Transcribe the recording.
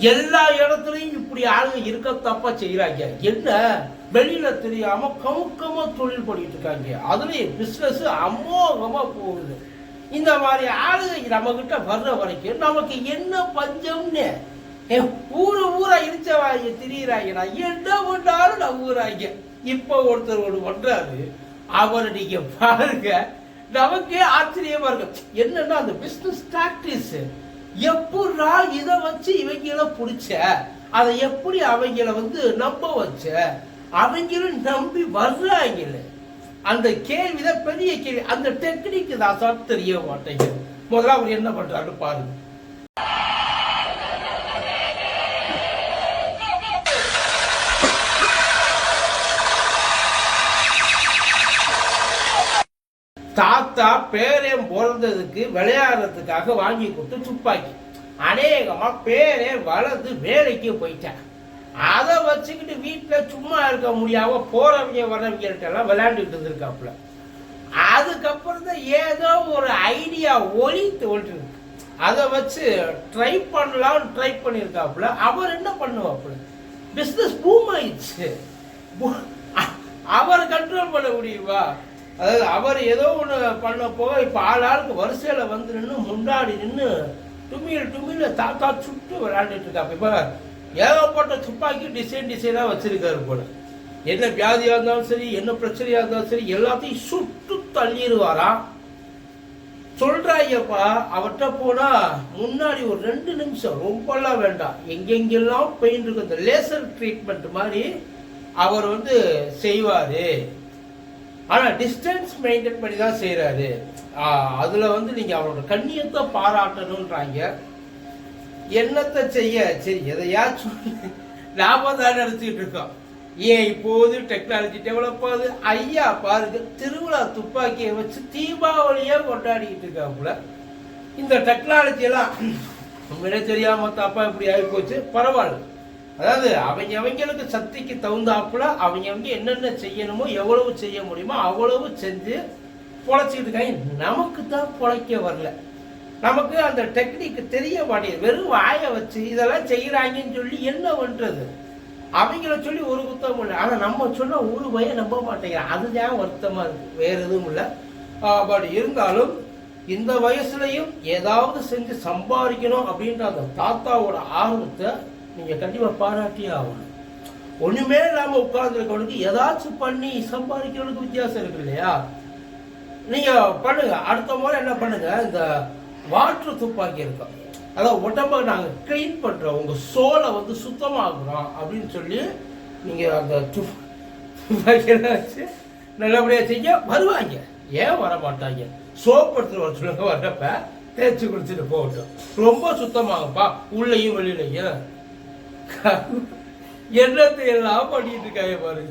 எல்லா இடத்துலையும் இப்படி ஆளுங்க இருக்க தப்பா செய்யறாங்க என்ன? வெளியில தெரியாம கமுக்கமா தொழில் பண்ணிட்டு இருக்காங்க. அதுலயும் பிசினஸ் அமோகமா போகுது. இந்த மாதிரி ஆளுங்க நம்ம கிட்ட வர்ற வரைக்கும் நமக்கு என்ன பஞ்சம்னு? ஏன் ஊரு ஊரா இருச்சவாங்க திரியிறாங்கடா என்ன பண்ணாலும் நான் ஊராங்க இப்போ ஒருத்தர் ஒன்று பண்றாரு. அவரை நீங்க பாருங்க. நமக்கே ஆச்சரியமா இருக்கு என்னன்னா அந்த பிசினஸ் டாக்டிஸ் எப்படா இதை வச்சு இவங்கள பிடிச்ச? அதை எப்படி அவங்கள வந்து நம்ப வச்ச? அவங்களும் நம்பி வர்றாங்களே. அந்த கேள்விதான் பெரிய கேள்வி. அந்த டெக்னிக் தான் சார் தெரிய மாட்டேங்குது. முதல்ல அவர் என்ன பண்றாரு பாருங்க. தாத்தா பேரன் பிறந்ததுக்கு விளையாடுறதுக்காக வாங்கி கொடுத்து துப்பாக்கி. அநேகமாக பேரே வளர்ந்து வேலைக்கு போயிட்டான் அதை வச்சுக்கிட்டு வீட்டில் சும்மா இருக்க முடியாம போறவங்க வரவங்கள்ட்டெல்லாம் எல்லாம் இருந்திருக்காப்புல. அதுக்கப்புறம் தான் ஏதோ ஒரு ஐடியா ஒளி தோன்றுது அதை வச்சு ட்ரை பண்ணலாம்னு ட்ரை பண்ணியிருக்காப்புல. அவர் என்ன பண்ணுவாப்புல? பிஸ்னஸ் பூம் ஆயிடுச்சு. அவர் கண்ட்ரோல் பண்ண முடியுமா? அதாவது அவர் ஏதோ ஒன்று பண்ண போக இப்போ ஆள் ஆளுக்கு வரிசையில் வந்து நின்று முன்னாடி நின்று டுமியில் டுமியில் தாத்தா சுட்டு விளையாண்டுட்டு இருக்காங்க இப்போ ஏகப்பட்ட துப்பாக்கி டிசைன் டிசைனாக வச்சிருக்காரு போல. என்ன வியாதியாக இருந்தாலும் சரி என்ன பிரச்சனையாக இருந்தாலும் சரி எல்லாத்தையும் சுட்டு தள்ளிடுவாராம் சொல்றாங்கப்பா அவர்கிட்ட போனா முன்னாடி ஒரு ரெண்டு நிமிஷம் ரொம்பலாம் வேண்டாம். எங்கெங்கெல்லாம் பெயின் இருக்கு இந்த லேசர் ட்ரீட்மெண்ட் மாதிரி அவர் வந்து செய்வாரு. ஆனால் டிஸ்டன்ஸ் மெயின்டைன் பண்ணி தான் செய்கிறாரு அதில் வந்து நீங்கள் அவரோட கண்ணியத்தை பாராட்டணுன்றாங்க என்னத்தை செய்ய? சரி எதையாச்சும் லாபம் தான் நடத்திட்டு இருக்கோம். ஏன் இப்போது டெக்னாலஜி டெவலப் ஆகுது? ஐயா பாருங்க திருவிழா துப்பாக்கியை வச்சு தீபாவளியே கொண்டாடிக்கிட்டு இருக்காப்புல இந்த டெக்னாலஜி எல்லாம் உங்களே தெரியாம தப்பா இப்படி ஆகி போச்சு. பரவாயில்ல. அதாவது அவங்க அவங்களுக்கு சக்திக்கு தகுந்தாப்புல அவங்க அவங்க என்னென்ன செய்யணுமோ எவ்வளவு செய்ய முடியுமோ அவ்வளவு செஞ்சு பொழைச்சிக்கிட்டு இருக்காங்க நமக்கு தான் பொழைக்க வரல. நமக்கு அந்த டெக்னிக் தெரிய மாட்டேங்குது. வெறும் வாயை வச்சு இதெல்லாம் செய்கிறாங்கன்னு சொல்லி என்ன பண்ணுறது அவங்கள சொல்லி ஒரு குத்தம் இல்லை. ஆனால் நம்ம சொன்னால் ஒரு பயம் நம்ப மாட்டேங்கிறான். அதுதான் வருத்தமாக இருக்குது வேறு எதுவும் இல்லை. பட் இருந்தாலும் இந்த வயசுலையும் ஏதாவது செஞ்சு சம்பாதிக்கணும் அப்படின்ற அந்த தாத்தாவோட ஆர்வத்தை நீங்க கண்டிப்பா பாராட்டியே ஆகணும். ஒண்ணுமே இல்லாம உட்கார்ந்துருக்கவனுக்கு ஏதாச்சும் பண்ணி சம்பாதிக்கிறவனுக்கு வித்தியாசம் இருக்கு இல்லையா? நீங்க பண்ணுங்க. அடுத்த முறை என்ன பண்ணுங்க? இந்த வாட்டர் துப்பாக்கி இருக்கும் அதாவது உடம்ப நாங்க க்ளீன் பண்றோம். உங்க சோலை வந்து சுத்தமாக்குறோம் அப்படின்னு சொல்லி நீங்க அந்த துப்பாக்கியெல்லாம் வச்சு நல்லபடியா செய்ய வருவாங்க. ஏன் வர மாட்டாங்க சோப் எடுத்துட்டு வர சொல்லுங்க வர்றப்ப தேய்ச்சி குடிச்சிட்டு போகட்டும். ரொம்ப சுத்தமாகப்பா. உள்ளேயும் வெளியிலையும். என்னத்தை எல்லாம் பண்ணிட்டு இருக்காங்க பாரு